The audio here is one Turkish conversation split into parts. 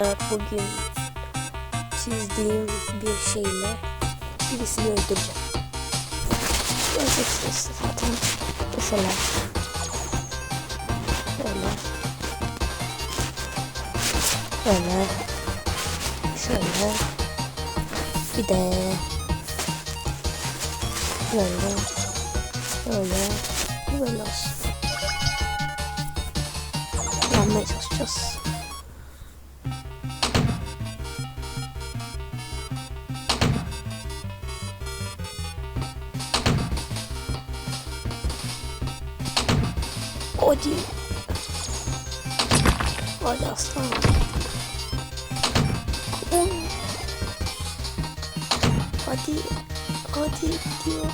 Bugün çizdiğim bir şeyle birisini öldüreceğim. Göreceksiniz zaten. Mesela böyle böyle şöyle bir de böyle böyle böyle olsun. Yanmaya çalışacağız. Hadi. Hadi aslan. Hadi. Hadi diyor.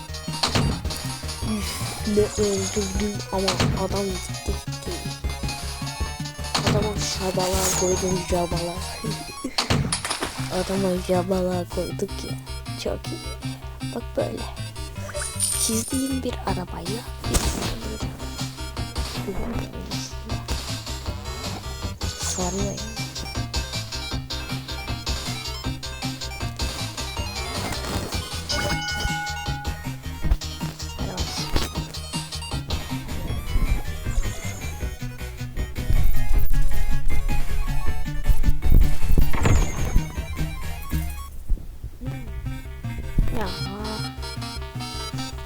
Üf, ne öldürdüm ama adam gitti gitti. Adama şabalar koydum şabalar. Adama şabalar koyduk ya. Çok iyi. Bak böyle. Çizdiğim bir arabayla. Güven bölgesinde. Sarıyor yani. Helal olsun. Ya.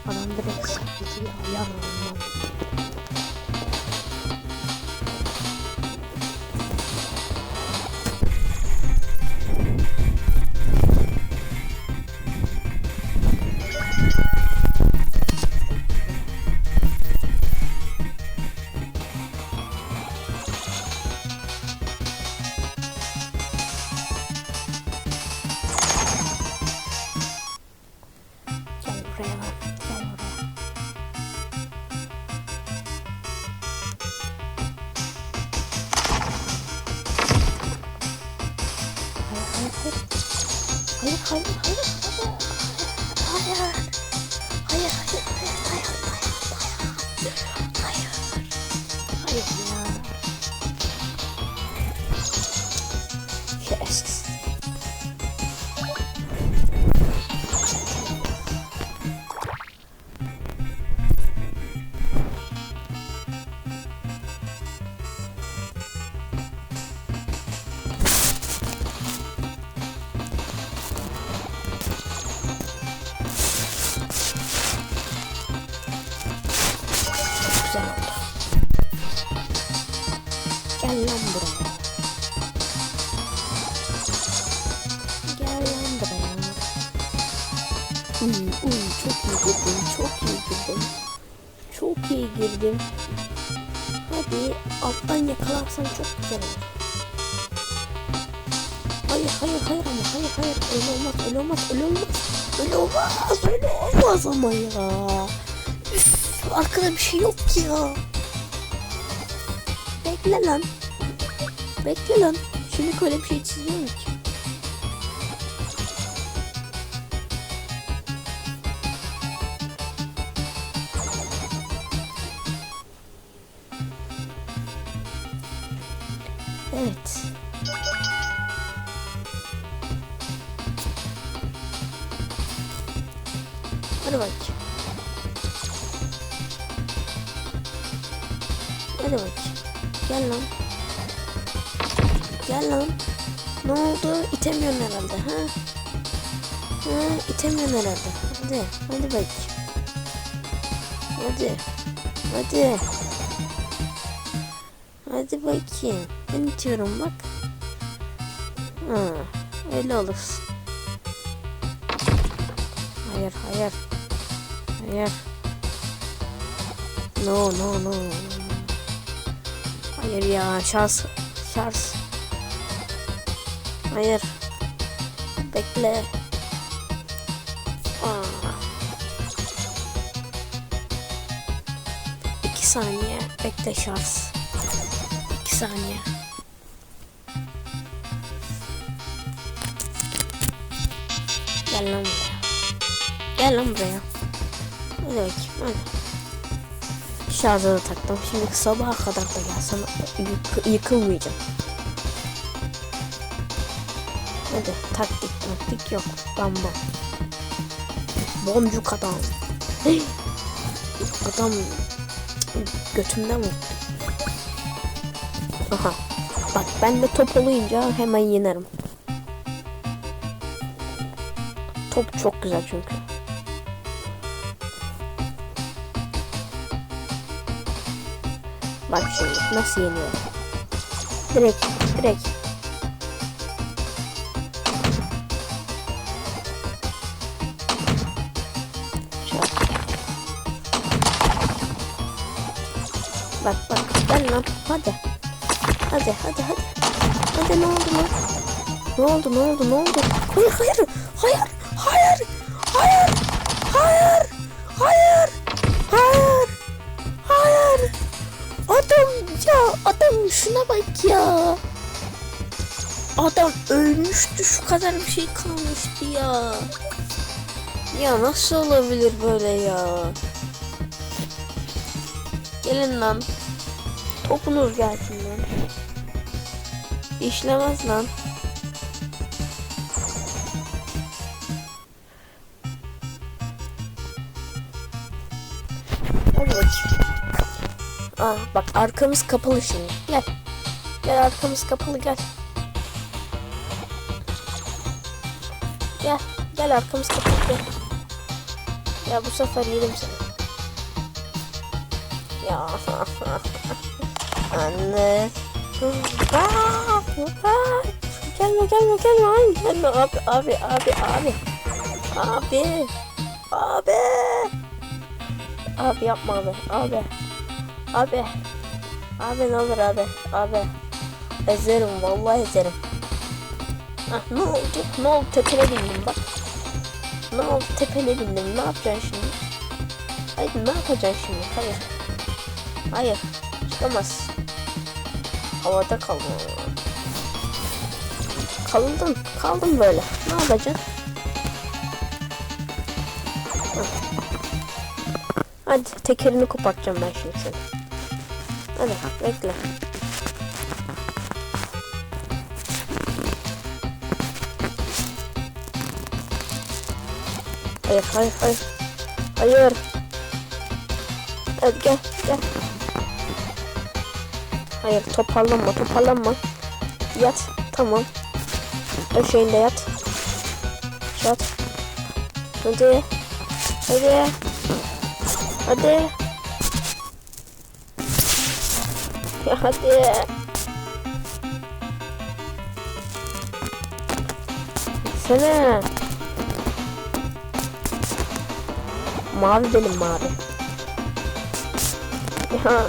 Adam direkt saklıyor ya. Yalan. 哎呀！哎呀！哎呀！哎呀！哎呀！哎呀！Uy, çok iyi girdim, çok iyi girdim. Çok iyi girdim. Hadi alttan yakalarsan çok güzel olur. Hayır, hayır, hayır ama hayır, hayır. Öyle olmaz, öyle olmaz, öyle olmaz. Öyle olmaz, öyle olmaz ama ya. Üf, arkada bir şey yok ki ya. Bekle lan. Bekle lan. Şimdi öyle bir şey çiziyorum ki. Hadi bakayım. Hadi bakayım. Gel lan. Gel lan. Ne oldu? İtemiyorsun herhalde ha? Ha, itemiyorsun herhalde. Hadi, hadi bakayım. Hadi. Hadi. Hadi bakayım. Ben itiyorum bak. Ha, öyle olur. Hayır, hayır. Hayır. No, no, no. Hayır ya, şans, şans. Hayır. Bekle. Aa. İki saniye. Bekle şans. İki saniye. Gel lan buraya. Gel lan buraya. Bakayım hadi. Şarja da taktım. Şimdi sabaha kadar da gelsem yık- yıkılmayacağım. Hadi taktik taktik yok. Bam bam. Boncuk adam. Adam götümden vurdu. Aha. Bak ben de top olunca hemen yenerim. Top çok güzel çünkü. Bak şimdi nasıl yeniyor. Direkt, direkt. Bak bak gel lan hadi. Hadi hadi hadi. Hadi ne oldu lan? Ne oldu ne oldu ne oldu? Hayır hayır hayır hayır hayır hayır adam ölmüştü şu kadar bir şey kalmıştı ya ya nasıl olabilir böyle ya gelin lan topunuz gelsin lan İşlemez lan. Hadi bakayım. Aa, bak arkamız kapalı şimdi. Gel. Gel arkamız kapalı gel. Gel. Arkamız gel. Ya bu sefer yedim seni. Ya. Anne. Aa, aa, gelme gelme gelme. Ay gelme. Abi abi abi abi. Abi. Abi. Abi yapma abi. Abi. Abi. Abi ne olur abi. Abi. Ezerim vallahi ezerim. Ah, ne oldu? Ne oldu? Tepene bindim bak ne oldu tepene bindim ne yapacaksın şimdi hayır ne yapacaksın şimdi hayır hayır çıkamaz havada kaldım. Kaldım, kaldım böyle. Ne yapacaksın? Hadi tekerini kopartacağım ben şimdi seni. Hadi bekle. Hayır, hayır, hayır. Hayır. Hadi gel, gel. Hayır toparlanma toparlanma. Yat tamam. Döşeğinde yat. Yat. Hadi. Hadi. Hadi. Ya hadi. Sana. Mavi benim mavi. Ya.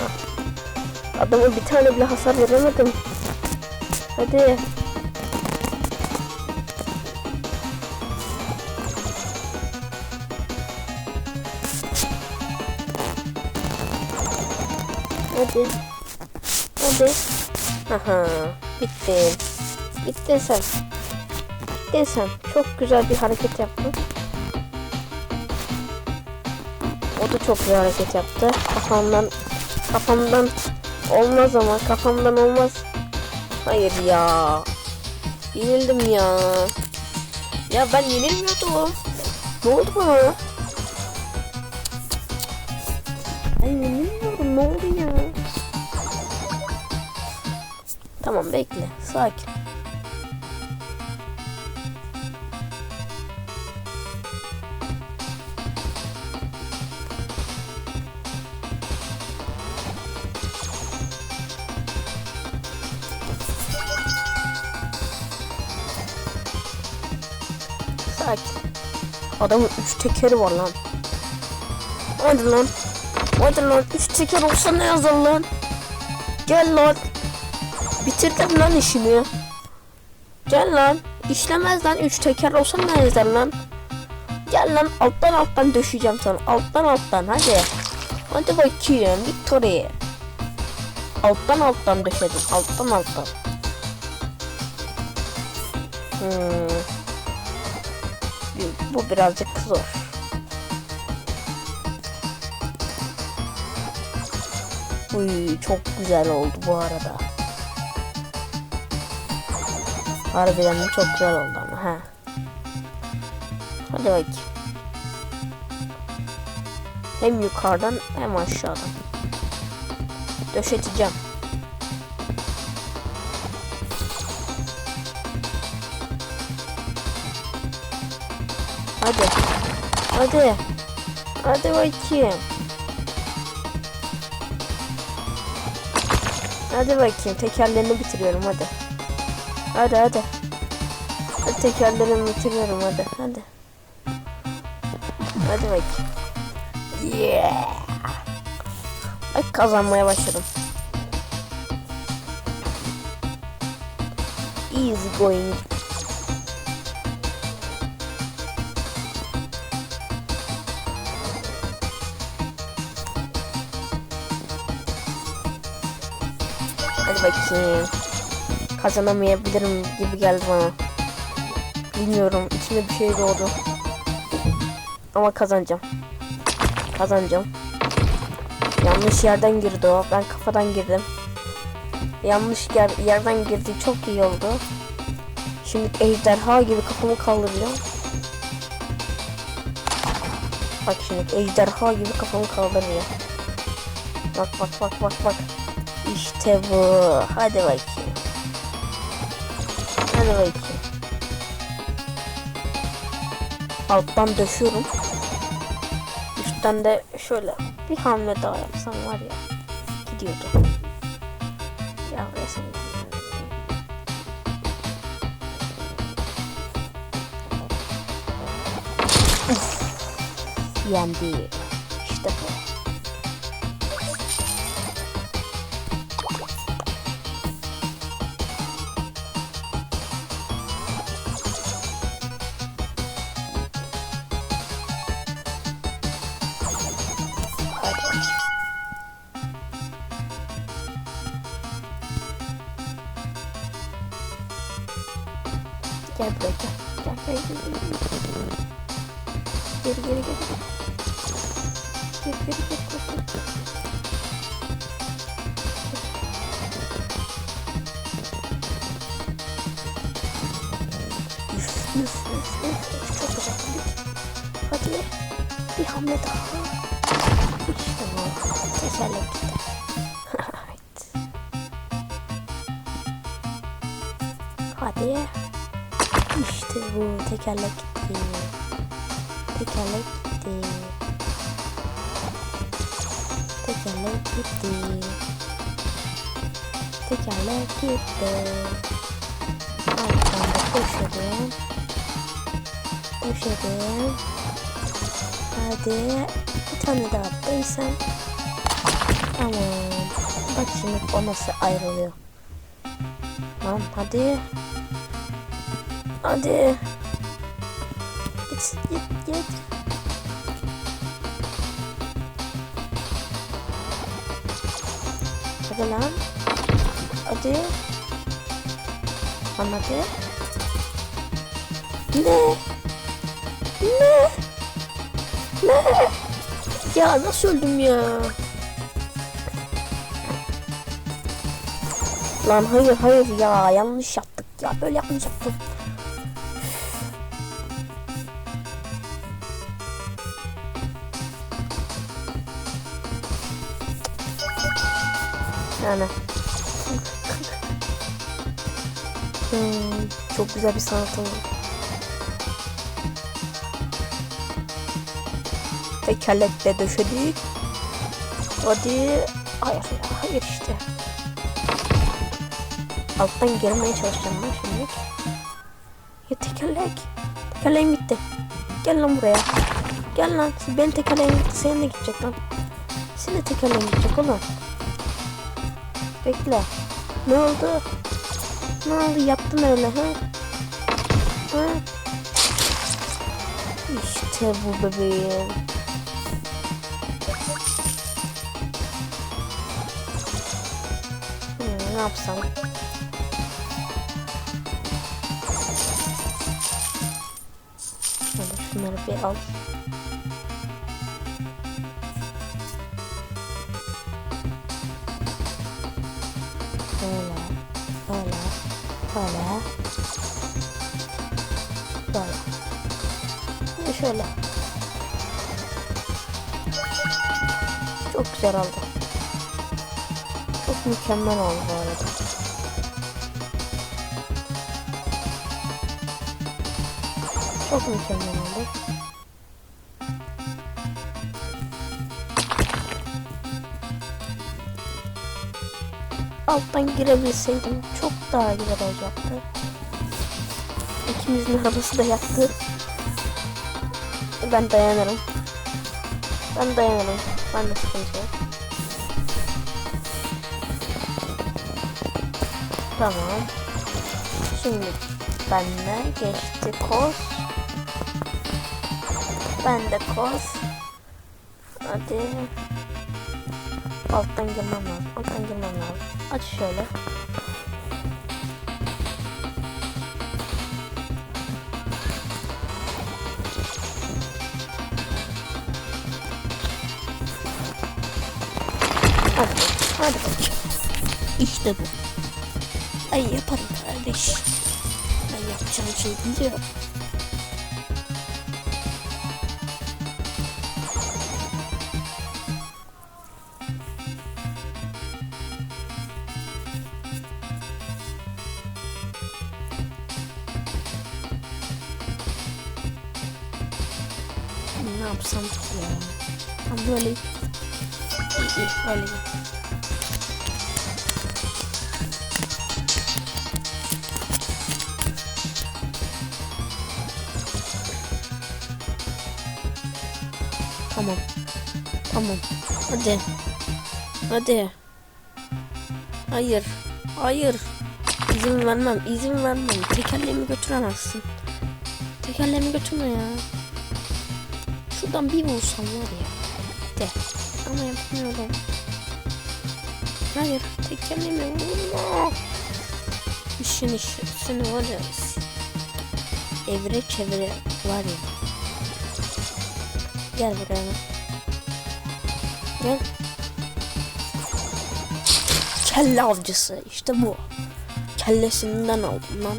Adama bir tane bile hasar veremedim. Hadi. Hadi. Hadi. Aha. Bittin. Bittin sen. Bittin sen. Çok güzel bir hareket yaptın. Da çok güzel hareket yaptı. Kafamdan kafamdan olmaz ama kafamdan olmaz. Hayır ya. Yenildim ya. Ya ben yenilmiyordum. Ne oldu bana? Ben yenilmiyorum. Ne oldu ya? Tamam bekle. Sakin. Sakin. Adamın üç tekeri var lan. Hadi lan. Hadi lan. Üç teker olsa ne yazar lan? Gel lan. Bitirdim lan işimi. Gel lan. İşlemez lan. Üç teker olsa ne yazar lan? Gel lan. Alttan alttan döşeceğim sana. Alttan alttan. Hadi. Hadi bakayım. Victory. Alttan alttan döşedim. Alttan alttan. Hmm. Bu birazcık zor. Uy çok güzel oldu bu arada. Harbiden de çok güzel oldu ama ha. Hadi bakayım. Hem yukarıdan hem aşağıdan. Döşeteceğim. Hadi. Hadi bakayım. Hadi bakayım. Tekerlerini bitiriyorum hadi. Hadi hadi. Hadi tekerlerimi bitiriyorum hadi. Hadi. Hadi bakayım. Yeah. Bak kazanmaya başladım. Easy going. Bakayım. Kazanamayabilirim gibi geldi bana. Bilmiyorum. içime bir şey doğdu. Ama kazanacağım. Kazanacağım. Yanlış yerden girdi o. Ben kafadan girdim. Yanlış yer, yerden girdi. Çok iyi oldu. Şimdi ejderha gibi kafamı kaldıracağım. Bak şimdi ejderha gibi kafamı kaldırıyor. Bak bak bak bak bak. İşte bu. Hadi bakayım. Hadi bakayım. Alttan döşüyorum. Üstten de şöyle bir hamle daha yapsam var ya. Gidiyordu. Ya resim. Yendi. İşte bu. Gel buraya gel. Gel gel gel. Geri geri geri. Geri geri geri. üf. üf. Çok güzel. Hadi. Bir hamle daha. İşte bu. Tekerlek bu. Tekerlek gitti. Tekerlek gitti. Tekerlek gitti. Tekerlek gitti. Alttan da koşuyorum. Koşuyorum. Hadi. Bir tane daha attıysam. Tamam. Bak şimdi o nasıl ayrılıyor. Lan hadi. Hadi. Git git git. Hadi lan. Hadi. Lan hadi. Ne? Ne? Ne? Ya nasıl öldüm ya? Lan hayır hayır ya yanlış yaptık ya böyle yapmayacaktım. Yani. Hmm, çok güzel bir sanat oldu. Tekerlekle döşedik. Hadi. Hayır hayır işte. Alttan gelmeye çalışacağım ben şimdi. Ya tekerlek. Tekerleğim gitti. Gel lan buraya. Gel lan. Benim tekerleğim gitti. Senin de gidecek lan. Senin de tekerleğin gidecek oğlum. Bekle. Ne oldu? Ne oldu? Yaptın öyle ha? Ha? İşte bu bebeğim. Hmm, ne yapsam? Hadi şunları bir al. Şöyle. Çok güzel oldu. Çok mükemmel oldu bu arada. Çok mükemmel oldu. Alttan girebilseydim çok daha güzel olacaktı. İkimizin arabası da yaktı. Ben dayanırım. Ben dayanırım. Ben de sıkıntı yok. Tamam. Şimdi benle geçti kos. Ben de kos. Hadi. Alttan girmem lazım. Alttan girmem lazım. Aç şöyle. Hadi, hadi bakayım. İşte bu. Ay yaparım kardeş. Ben yapacağım şey biliyorum. Ne yapsam ki ya? Böyle böyle iyi. Tamam. Tamam. Hadi. Hadi. Hayır. Hayır. İzin vermem. izin vermem. Tekerleğimi götüremezsin. Tekerleğimi götürme ya. Şuradan bir vursam var ya. Ama yapmıyorum. Hayır. Vurma. İşin işi. Seni var ya. Evre çevire var ya. Gel buraya. Gel. Kelle avcısı işte bu. Kellesinden aldım lan.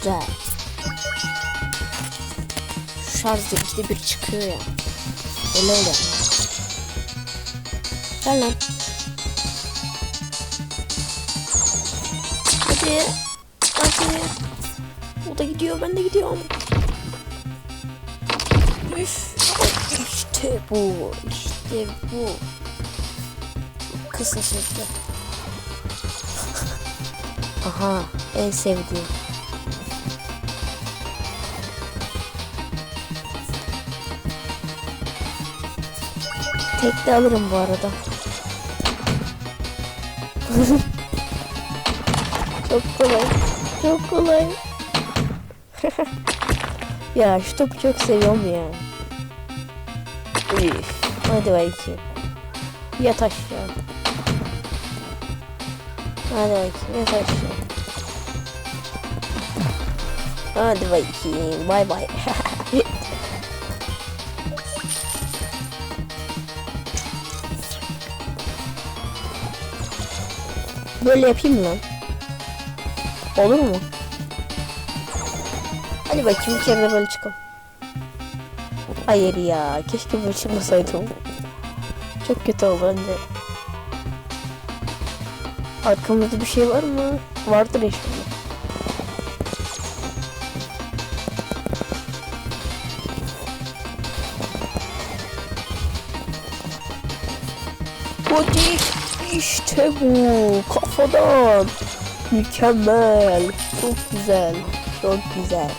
Güzel. Şarj işte bir çıkıyor ya. Öyle öyle. Gel lan. Hadi. Hadi. O da gidiyor ben de gidiyorum. Üf. İşte bu. İşte bu. Kısa sürdü. Aha en sevdiğim. Tek de alırım bu arada. çok kolay. Çok kolay. ya şu topu çok seviyorum ya. Üf. Hadi bakayım. Yat aşağı. Hadi bakayım yat aşağı. Hadi bakayım. Bay bay. Böyle yapayım mı lan? Olur mu? Hadi bakayım bir kere de böyle çıkalım. Hayır ya. Keşke böyle çıkmasaydım. Çok kötü oldu bence. Arkamızda bir şey var mı? Vardır inşallah. Hadi işte bu kafadan. Mükemmel çok güzel çok güzel.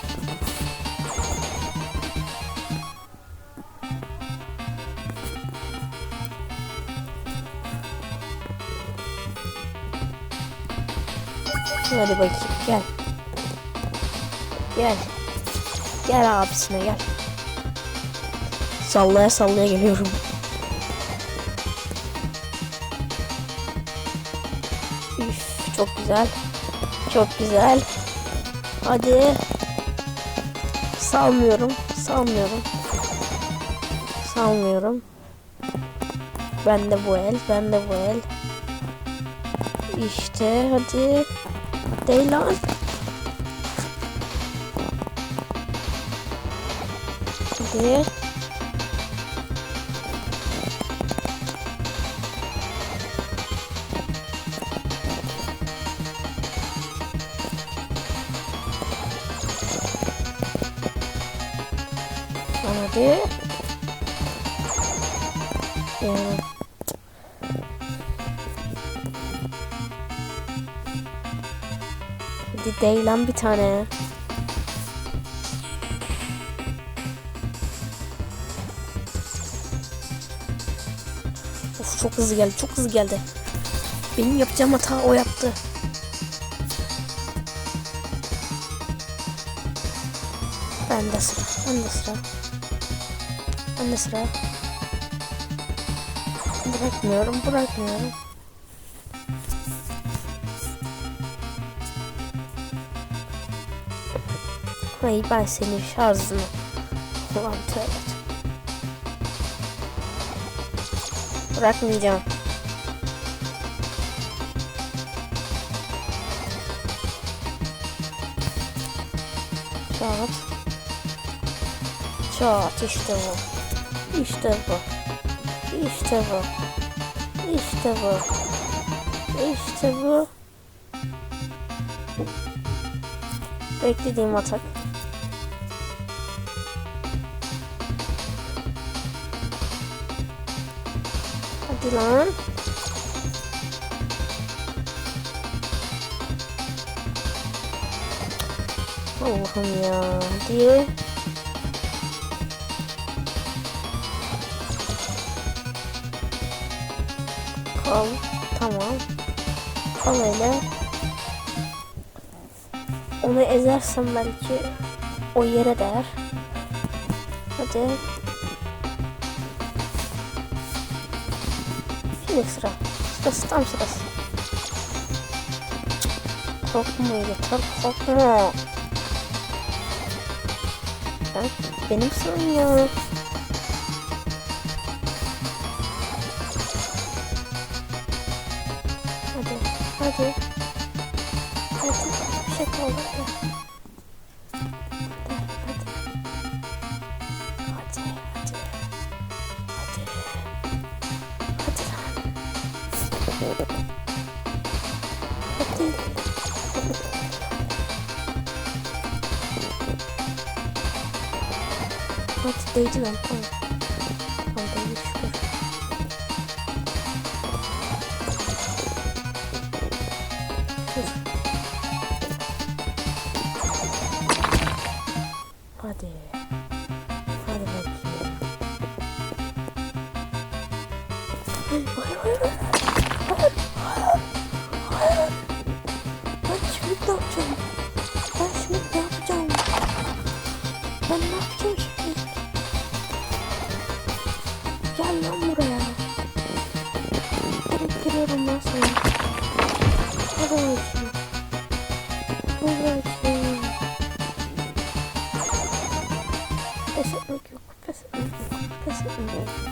Hadi bakayım gel. Gel. Gel abisine gel. Sallaya sallaya geliyorum Üf, çok güzel. Çok güzel. Hadi. salmıyorum. Salmıyorum. Salmıyorum. Ben de bu el. Ben de bu el. İşte hadi. Değil lan. Hadi. Hadi değil lan bir tane. Of çok hızlı geldi, çok hızlı geldi. Benim yapacağım hata o yaptı. Ben de sıra, ben de sıra. Ben de sıra. Bırakmıyorum, bırakmıyorum. Hayır ben senin şarjını. Ulan tövbe. Bırakmayacağım. Çat. Çat işte bu. İşte bu. İşte bu. İşte bu. İşte bu. Beklediğim atak. Hadi lan. Allah'ım ya. Hadi. Kal. Tamam. Kal öyle. Onu ezersem belki o yere değer. Hadi. Şimdi sıra. Sırası tam sırası. Korkma yeter korkma. Ben, benim sıram ya. Hadi, hadi. Hadi değdi lan tamam. Tamam değdi şükür. Pisse, Pisse, Pisse, Pisse, Pisse, Pisse.